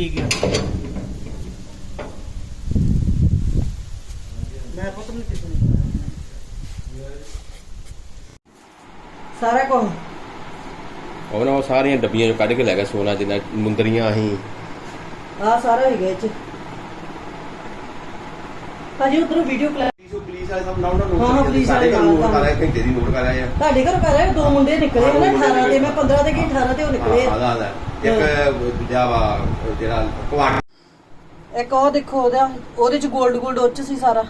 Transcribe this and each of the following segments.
ਠੀਕ ਹੈ ਮੈਂ ਪੁੱਤ ਨੂੰ ਕਿਸੇ ਨੂੰ ਸਾਰਾ ਕੁਝ ਉਹ ਨਾ ਉਹ ਸਾਰੀਆਂ ਡੱਬੀਆਂ ਚੋਂ ਕੱਢ ਕੇ ਲੈ ਗਿਆ ਸੋਨਾ ਜਿੰਨਾ ਮੁੰਦਰੀਆਂ ਅਸੀਂ ਆ ਸਾਰਾ ਹੀ ਗਿਆ ਚ। ਭਾਜੀ ਉਧਰੋਂ ਵੀਡੀਓ ਪੁਲਿਸ ਵਾਲੇ ਸਭ ਨਾਮ ਹਾਂ, ਹਾਂ, ਪੁਲਿਸ ਵਾਲੇ ਨਾਲ ਨੋਟ ਕਰ ਰਹੇ ਘੰਟੇ ਦੀ ਨੋਟ ਕਰ ਰਹੇ ਆ ਤੁਹਾਡੇ ਘਰੋਂ ਕਰ ਰਹੇ ਦੋ ਮੁੰਡੇ ਨਿਕਲੇ ਆ ਨਾ 18 ਤੇ ਮੈਂ 15 ਤੇ ਗਈ 18 ਤੇ ਉਹ ਨਿਕਲੇ। ਆ। ਆਦਾ ਆਦਾ ਇੱਕ ਦੂਜਾ ਵਾ ਜਿਹੜਾ ਕੁਆਟਰ ਇੱਕ ਉਹ ਦੇਖੋ ਉਹਦਾ ਉਹਦੇ ਚ 골ਡ 골ਡ ਉੱਚ ਸੀ ਸਾਰਾ।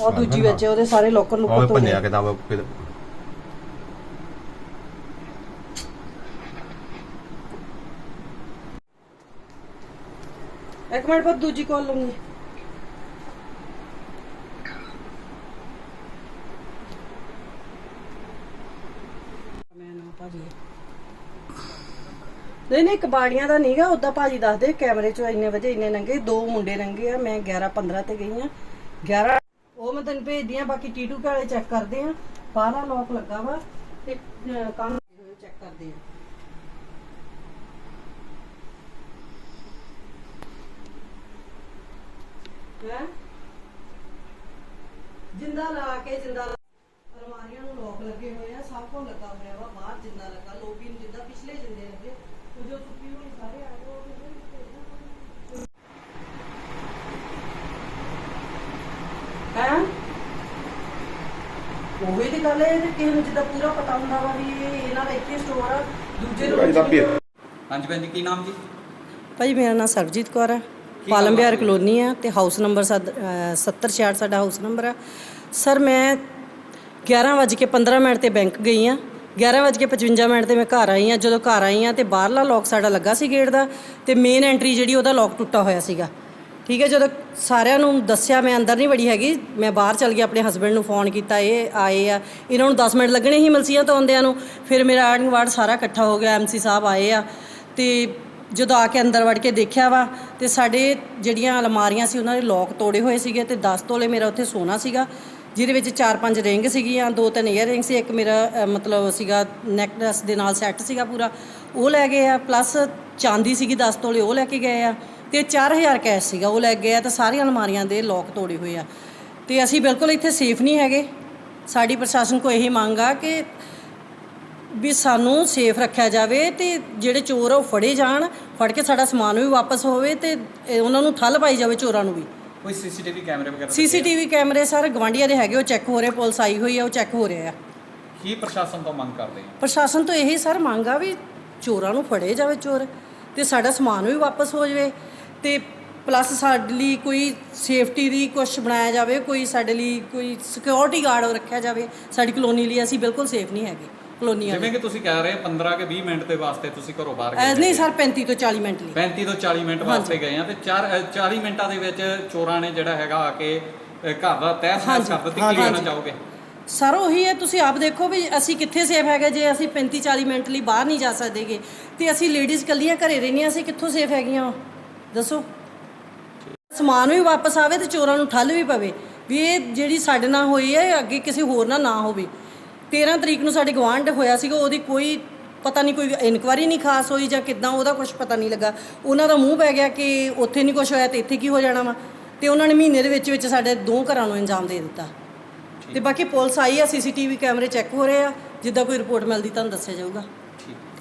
ਉਹ ਦੂਜੀ ਵਿੱਚ ਉਹਦੇ ਸਾਰੇ ਲੋਕਰ ਉਹ ਲੁਕਰ ਭੰਨਿਆ ਕਿਦਾਂ ਫਿਰ ਇੱਕ ਮਿੰਟ ਬਾਅਦ ਦੂਜੀ ਕਾਲ ਲਵਾਂਗੇ ਮੈਂ ਨਾ ਭਾਜੀ। ਨਹੀਂ ਨਹੀਂ, ਕਬਾੜੀਆਂ ਦਾ ਨਹੀਂਗਾ ਉਦਾਂ ਭਾਜੀ ਦੱਸਦੇ ਕੈਮਰੇ ਚੋਂ ਇੰਨੇ ਵਜੇ ਇੰਨੇ ਨੰਗੇ, ਦੋ ਮੁੰਡੇ ਨੰਗੇ ਆ, ਮੈਂ 11 15 ਤੇ ਗਈ ਆ। 11 ਉਹ ਮੈਂ ਤੈਨੂੰ ਭੇਜਦੀ ਆ, ਬਾਕੀ ਟੀਟੂ ਵਾਲੇ ਚੈੱਕ ਕਰਦੇ ਆ। ਬਾਹਲਾ ਲੋਕ ਲੱਗਾ ਵਾ, ਤੇ ਕੰਮ ਚੈੱਕ ਕਰਦੇ ਆ। ਜਿੰਦਾ ਲਾ ਕੇ, ਜਿੰਦਾ ਲਾ- ਅਲਮਾਰੀਆਂ ਨੂੰ ਲੋਕ ਲੱਗੇ ਹੋਏ ਆ ਸਭ ਕੁਝ ਲੱਗਾ ਹੋਇਆ ਵਾ ਬਾਹਰ ਜਿੰਦਾ ਲੱਗਾ ਲੋਬੀ ਨੂੰ ਜਿੱਦਾਂ ਪਿਛਲੇ ਜਿੰਦੇ ਲੱਗੇ ਉਹ ਜੋ ਸੁੱਕੀ ਹੋਈ ਸਾਰੇ ਆ ਗਏ ਉਹ ਹੈ ਉਹੀ ਦੀ ਗੱਲ ਹੈ ਕਿ ਕਿਸੇ ਨੂੰ ਜਿੱਦਾਂ ਪੂਰਾ ਪਤਾ ਹੁੰਦਾ ਵਾ ਵੀ ਇਹ ਇਹਨਾਂ ਦਾ ਇੱਥੇ ਸਟੋਰ ਆ ਦੂਜੇ room 'ਚ ਵੀ ਹਾਂਜੀ ਭੈਣ ਜੀ ਕੀ ਨਾਮ ਜੀ ਭਾਜੀ ਮੇਰਾ ਨਾਮ ਸਰਬਜੀਤ ਕੌਰ ਹੈ ਪਾਲਮ ਬਿਹਾਰ ਕਲੋਨੀ ਆ ਤੇ ਹਾਊਸ ਨੰਬਰ 7066 ਸਾਡਾ ਹਾਊਸ ਨੰਬਰ ਆ ਸਰ ਮੈਂ 11:15 ਮਿੰਟ ਤੇ ਬੈਂਕ ਗਈ ਆ 11:55 ਮਿੰਟ ਤੇ ਮੈਂ ਘਰ ਆਈ ਆ ਜਦੋਂ ਘਰ ਆਈ ਆ ਤੇ ਬਾਹਰਲਾ ਲੋਕ ਸਾਡਾ ਲੱਗਾ ਸੀ ਗੇਟ ਦਾ ਤੇ ਮੇਨ ਐਂਟਰੀ ਜਿਹੜੀ ਉਹਦਾ ਲੋਕ ਟੁੱਟਾ ਹੋਇਆ ਸੀਗਾ। ਠੀਕ ਹੈ, ਜਦੋਂ ਸਾਰਿਆਂ ਨੂੰ ਦੱਸਿਆ, ਮੈਂ ਅੰਦਰ ਨਹੀਂ ਵੜੀ ਹੈਗੀ। ਮੈਂ ਬਾਹਰ ਚਲ ਗਈ ਆਪਣੇ ਹਸਬੰਡ ਨੂੰ ਫੋਨ ਕੀਤਾ, ਇਹ ਆਏ ਆ। ਇਹਨਾਂ ਨੂੰ 10 ਮਿੰਟ ਲੱਗਣੇ ਸੀ ਮਲਸੀਆਂ ਤੋਂ ਆਉਂਦਿਆਂ ਨੂੰ। ਫਿਰ ਮੇਰਾ ਆਰਡਿੰਗ ਵਾਰਡ ਸਾਰਾ ਇਕੱਠਾ ਹੋ ਗਿਆ ਐਮਸੀ ਸਾਹਿਬ ਆਏ ਆ। ਤੇ ਜਦੋਂ ਆ ਕੇ ਅੰਦਰ ਵੜ ਕੇ ਦੇਖਿਆ ਵਾ ਤੇ ਸਾਡੇ ਜਿਹੜੀਆਂ ਅਲਮਾਰੀਆਂ ਸੀ, ਉਹਨਾਂ ਦੇ ਲੋਕ ਤੋੜੇ ਹੋਏ ਸੀਗੇ ਤੇ 10 ਤੋਲੇ ਮੇਰਾ ਉੱਥੇ ਸੋਨਾ ਸੀਗਾ। ਜਿਹਦੇ ਵਿੱਚ 4-5 ਰਿੰਗ ਸੀਗੀਆਂ ਦੋ ਤਿੰਨ ਈਅਰ ਰਿੰਗ ਸੀ ਇੱਕ ਮੇਰਾ ਅ, ਮਤਲਬ ਸੀਗਾ ਨੈਕਲੈਸ ਦੇ ਨਾਲ ਸੈੱਟ ਸੀਗਾ ਪੂਰਾ। ਉਹ ਲੈ ਗਏ ਆ ਪਲੱਸ ਚਾਂਦੀ ਸੀਗੀ 10 ਤੋਲੇ ਉਹ ਲੈ ਕੇ ਗਏ ਆ। ਤੇ 4000 ਕੈਸ਼ ਸੀਗਾ ਉਹ ਲੈ ਗਏ ਆ ਤੇ ਸਾਰੀਆਂ ਅਲਮਾਰੀਆਂ ਦੇ ਲੋਕ ਤੋੜੇ ਹੋਏ ਆ। ਤੇ ਅਸੀਂ ਬਿਲਕੁਲ ਇੱਥੇ ਸੇਫ ਨਹੀਂ ਹੈਗੇ। ਸਾਡੀ ਪ੍ਰਸ਼ਾਸਨ ਕੋ ਇਹੀ ਮੰਗ ਆ ਕਿ ਵੀ ਸਾਨੂੰ ਸੇਫ ਰੱਖਿਆ ਜਾਵੇ ਤੇ ਜਿਹੜੇ ਚੋਰ ਆ ਉਹ ਫੜੇ ਜਾਣ ਫੜ ਕੇ ਸਾਡਾ ਸਮਾਨ ਵੀ ਵਾਪਸ ਹੋਵੇ ਤੇ ਇਹ ਉਹਨਾਂ ਨੂੰ ਠੱਲ ਪਾਈ ਜਾਵੇ ਚੋਰਾਂ ਨੂੰ ਵੀ। ਕੋਈ ਸੀਸੀਟੀਵੀ ਕੈਮਰੇ ਵਗੈਰਾ ਸੀਸੀਟੀਵੀ ਕੈਮਰੇ ਸਰ ਗਵਾਂਢੀਆਂ ਦੇ ਹੈਗੇ ਉਹ ਚੈੱਕ ਹੋ ਰਹੇ ਪੁਲਿਸ ਆਈ ਹੋਈ ਆ ਉਹ ਚੈੱਕ ਹੋ ਰਿਹਾ ਆ। ਕੀ ਪ੍ਰਸ਼ਾਸਨ ਤੋਂ ਮੰਗ ਕਰਦੇ ਆ? ਪ੍ਰਸ਼ਾਸਨ ਤੋਂ ਇਹੀ ਸਰ ਮੰਗ ਆ ਵੀ ਚੋਰਾਂ ਨੂੰ ਫੜੇ ਜਾਵੇ ਚੋਰ ਤੇ ਸਾਡਾ ਸਮਾਨ ਵੀ ਵਾਪਸ ਹੋ ਜਾਵੇ ਤੇ ਪਲੱਸ ਸਾਡੇ ਲਈ ਕੋਈ ਸੇਫਟੀ ਦੀ ਕੁਝ ਬਣਾਇਆ ਜਾਵੇ ਕੋਈ ਸਾਡੇ ਲਈ ਕੋਈ ਸਿਕਿਉਰਿਟੀ ਗਾਰਡ ਰੱਖਿਆ ਜਾਵੇ ਸਾਡੀ ਕਲੋਨੀ ਲਈ ਅਸੀਂ ਬਿਲਕੁਲ ਸੇਫ ਨਹੀਂ ਹੈਗੇ। ਕਲੋਨੀਆਂ ਜਿਵੇਂ ਕਿ ਤੁਸੀਂ ਕਹਿ ਰਹੇ 15 ਕੇ 20 ਮਿੰਟ ਦੇ ਵਾਸਤੇ ਤੁਸੀਂ ਘਰੋਂ ਬਾਹਰ ਗਏ ਨਹੀਂ ਸਰ 35 ਤੋਂ 40 ਮਿੰਟ ਲਈ। 35 ਤੋਂ 40 ਮਿੰਟ ਵਾਸਤੇ ਗਏ ਆ ਤੇ 4 40 ਮਿੰਟਾਂ ਦੇ ਵਿੱਚ ਚੋਰਾਂ ਨੇ ਜਿਹੜਾ ਹੈਗਾ ਆ ਕੇ ਘਰ ਦਾ ਤਹਿਸ ਨਹਿਸ ਕਰ ਦਿੱਤੀ ਕੀ ਕਹਿਣਾ ਚਾਹੋਗੇ? ਸਰ ਉਹੀ ਹੈ ਤੁਸੀਂ ਆਪ ਦੇਖੋ ਵੀ ਅਸੀਂ ਕਿੱਥੇ ਸੇਫ ਹੈਗੇ ਜੇ ਅਸੀਂ 35 40 ਮਿੰਟ ਲਈ ਬਾਹਰ ਨਹੀਂ ਜਾ ਸਕਦੇਗੇ ਤੇ ਅਸੀਂ ਲੇਡੀਜ਼ ਕੱਲੀਆਂ ਘਰੇ ਰਹਿੰਦੀਆਂ ਅਸੀਂ ਕਿੱਥੋਂ ਸੇਫ ਹੈਗੀਆਂ? ਦੱਸੋ। ਸਮਾਨ ਵੀ ਵਾਪਸ ਆਵੇ ਤੇ ਚੋਰਾਂ ਨੂੰ ਠੱਲ ਵੀ ਪਵੇ ਵੀ ਇਹ ਜਿਹੜੀ ਸਾਡੇ ਨਾਲ ਹੋਈ ਹੈ ਅੱਗੇ ਕਿਸੇ ਹੋਰ ਨਾਲ ਨਾ ਹੋਵੇ। 13 ਤਰੀਕ ਨੂੰ ਸਾਡੇ ਗਵਾਂਢ ਹੋਇਆ ਸੀਗਾ ਉਹਦੀ ਕੋਈ ਪਤਾ ਨਹੀਂ ਕੋਈ ਇਨਕੁਆਰੀ ਨਹੀਂ ਖਾਸ ਹੋਈ ਜਾਂ ਕਿਦਾਂ ਉਹਦਾ ਕੁਝ ਪਤਾ ਨਹੀਂ ਲੱਗਾ। ਉਹਨਾਂ ਦਾ ਮੂੰਹ ਪੈ ਗਿਆ ਕਿ ਉੱਥੇ ਨਹੀਂ ਕੁਝ ਹੋਇਆ ਤੇ ਇੱਥੇ ਕੀ ਹੋ ਜਾਣਾ ਵਾ। ਤੇ ਉਹਨਾਂ ਨੇ ਮਹੀਨੇ ਦੇ ਵਿੱਚ ਵਿੱਚ ਸਾਡੇ ਦੋ ਘਰਾਂ ਨੂੰ ਇੰਜਾਮ ਦੇ ਦਿੱਤਾ। ਤੇ ਬਾਕੀ ਪੁਲਿਸ ਆਈ ਆ ਸੀਸੀਟੀਵੀ ਕੈਮਰੇ ਚੈੱਕ ਹੋ ਰਹੇ ਆ ਜਿੱਦਾਂ ਕੋਈ ਰਿਪੋਰਟ ਮਿਲਦੀ ਤੁਹਾਨੂੰ ਦੱਸਿਆ ਜਾਊਗਾ।